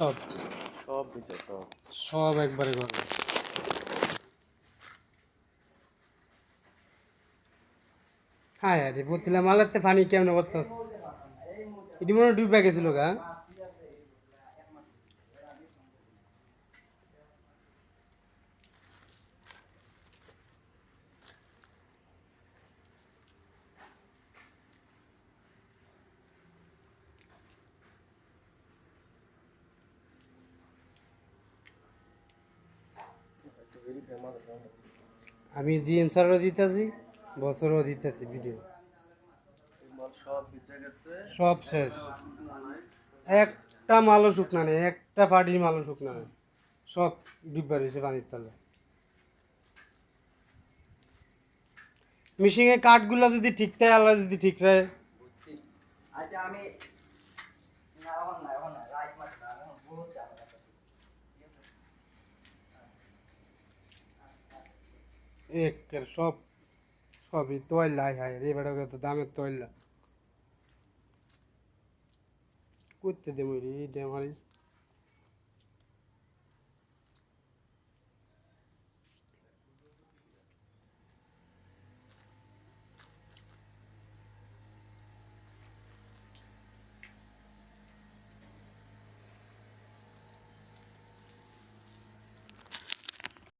সব। সব দিছে সব। সব একবারে গরম হ্যাঁ আরে বলছিলাম মালাতে পানি কেমন করতে এটি মনে হয় ডুবে গেছিল গা। আমি জি এনসারও দিতেছি বছরও দিতেছি ভিডিও সব বিচে গেছে। সব শেষ। একটা মালও শুকনা নেই একটা পাটির মালও শুকনা নেই। সব ডিব্বা রয়েছে পানির তলে মিশিংয়ে কাঠগুলো যদি ঠিক থাকে আল্লাহ যদি ঠিক রাখে। আচ্ছা আমি না এখন না এখন না একের সব, সবই তৈলা হাই রে বেটা তো দামের তৈলা করতে দে মুই রে দে মারিস